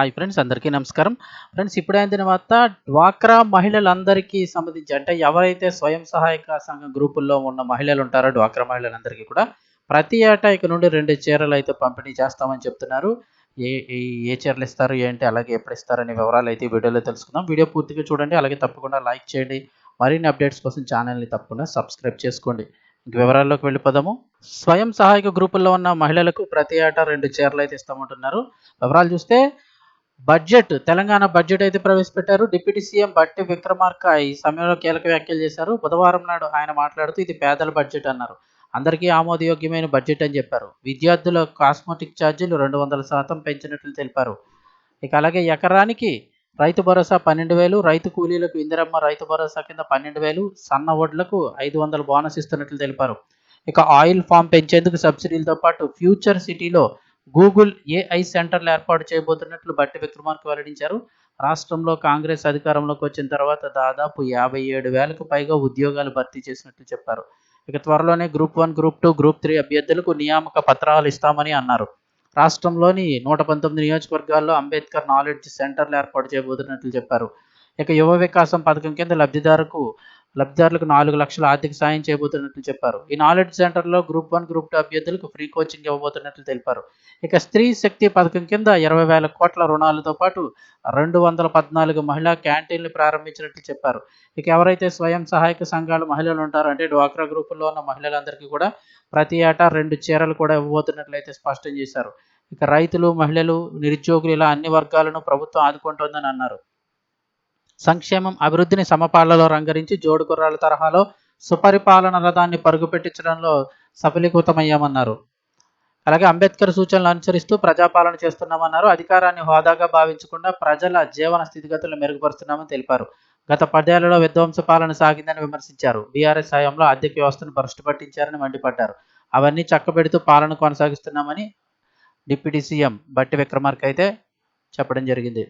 Hi friends అందరికీ నమస్కారం. Friends ఇప్పుడే అందిన వార్త డ్వాక్రా మహిళలందరికీ సంబంధించి అంటే ఎవరైతే స్వయం సహాయక సంఘం గ్రూపుల్లో ఉన్న మహిళలు ఉంటారో డ్వాక్రా మహిళలందరికీ కూడా ప్రతి ఏటా ఇక నుండి రెండు చీరలు అయితే పంపిణీ చేస్తామని చెప్తున్నారు. ఏ ఏ- ఏ చీరలు ఇస్తారు ఏంటి అలాగే ఎప్పుడు ఇస్తారు అనే వివరాలు అయితే వీడియోలో తెలుసుకుందాం. వీడియో పూర్తిగా చూడండి అలాగే తప్పకుండా లైక్ చేయండి. మరిన్ని అప్డేట్స్ కోసం ఛానల్ని తప్పకుండా సబ్స్క్రైబ్ చేసుకోండి. ఇంక వివరాల్లోకి వెళ్ళిపోదాము. స్వయం సహాయక గ్రూపుల్లో ఉన్న మహిళలకు ప్రతి ఏటా రెండు చీరలు అయితే ఇస్తామంటున్నారు. వివరాలు చూస్తే బడ్జెట్ తెలంగాణ బడ్జెట్ అయితే ప్రవేశపెట్టారు. డిప్యూటీ సీఎం బట్టి విక్రమార్క ఈ సమయంలో కీలక వ్యాఖ్యలు చేశారు. బుధవారం నాడు ఆయన మాట్లాడుతూ ఇది పేదల బడ్జెట్ అన్నారు. అందరికీ ఆమోదయోగ్యమైన బడ్జెట్ అని చెప్పారు. విద్యార్థుల కాస్మోటిక్ ఛార్జీలు రెండు వందల శాతం పెంచినట్లు తెలిపారు. ఇక అలాగే ఎకరానికి రైతు భరోసా పన్నెండు వేలు రైతు కూలీలకు ఇందిరమ్మ రైతు భరోసా కింద పన్నెండు వేలు సన్న వడ్లకు ఐదు వందల బోనస్ ఇస్తున్నట్లు తెలిపారు. ఇక ఆయిల్ ఫామ్ పెంచేందుకు సబ్సిడీలతో పాటు ఫ్యూచర్ సిటీలో గూగుల్ ఏఐ సెంటర్లు ఏర్పాటు చేయబోతున్నట్లు బట్టి విక్రమార్క వెల్లడించారు. రాష్ట్రంలో కాంగ్రెస్ అధికారంలోకి వచ్చిన తర్వాత దాదాపు యాభై ఏడు వేలకు పైగా ఉద్యోగాలు భర్తీ చేసినట్లు చెప్పారు. ఇక త్వరలోనే group one group two group three అభ్యర్థులకు నియామక పత్రాలు ఇస్తామని అన్నారు. రాష్ట్రంలోని నూట పంతొమ్మిది నియోజకవర్గాల్లో అంబేద్కర్ నాలెడ్జ్ సెంటర్లు ఏర్పాటు చేయబోతున్నట్లు చెప్పారు. ఇక యువ వికాసం పథకం కింద లబ్ధిదారుకు లబ్ధిదారులకు నాలుగు లక్షల ఆర్థిక సాయం చేయబోతున్నట్లు చెప్పారు. ఈ నాలెడ్జ్ సెంటర్లో గ్రూప్ వన్ గ్రూప్ టూ అభ్యర్థులకు ఫ్రీ కోచింగ్ ఇవ్వబోతున్నట్లు తెలిపారు. ఇక స్త్రీ శక్తి పథకం కింద ఇరవై వేల కోట్ల రుణాలతో పాటు రెండు వందల పద్నాలుగు మహిళా క్యాంటీన్లు ప్రారంభించినట్లు చెప్పారు. ఇక ఎవరైతే స్వయం సహాయక సంఘాల మహిళలు ఉంటారో అంటే డ్వాక్రా గ్రూపుల్లో ఉన్న మహిళలందరికీ కూడా ప్రతి ఏటా రెండు చీరలు కూడా ఇవ్వబోతున్నట్లయితే స్పష్టం చేశారు. ఇక రైతులు మహిళలు నిరుద్యోగులు ఇలా అన్ని వర్గాలను ప్రభుత్వం ఆదుకుంటోందని అన్నారు. సంక్షేమం అభివృద్ధిని సమపాళ్ళలో రంగరించి జోడు గుర్రాల తరహాలో సుపరిపాలన రథాన్ని పరుగుపెట్టించడంలో సఫలీకృతమయ్యామన్నారు. అలాగే అంబేద్కర్ సూచనలు అనుసరిస్తూ ప్రజాపాలన చేస్తున్నామన్నారు. అధికారాన్ని హోదాగా భావించకుండా ప్రజల జీవన స్థితిగతులను మెరుగుపరుస్తున్నామని తెలిపారు. గత పదేళ్ళలో విధ్వంస పాలన సాగిందని విమర్శించారు. బీఆర్ఎస్ హయాంలో ఆర్థిక వ్యవస్థను భ్రష్టు పట్టించారని మండిపడ్డారు. అవన్నీ చక్కబెడుతూ పాలన కొనసాగిస్తున్నామని డిప్యూటీ సీఎం బట్టి విక్రమార్క అయితే చెప్పడం జరిగింది.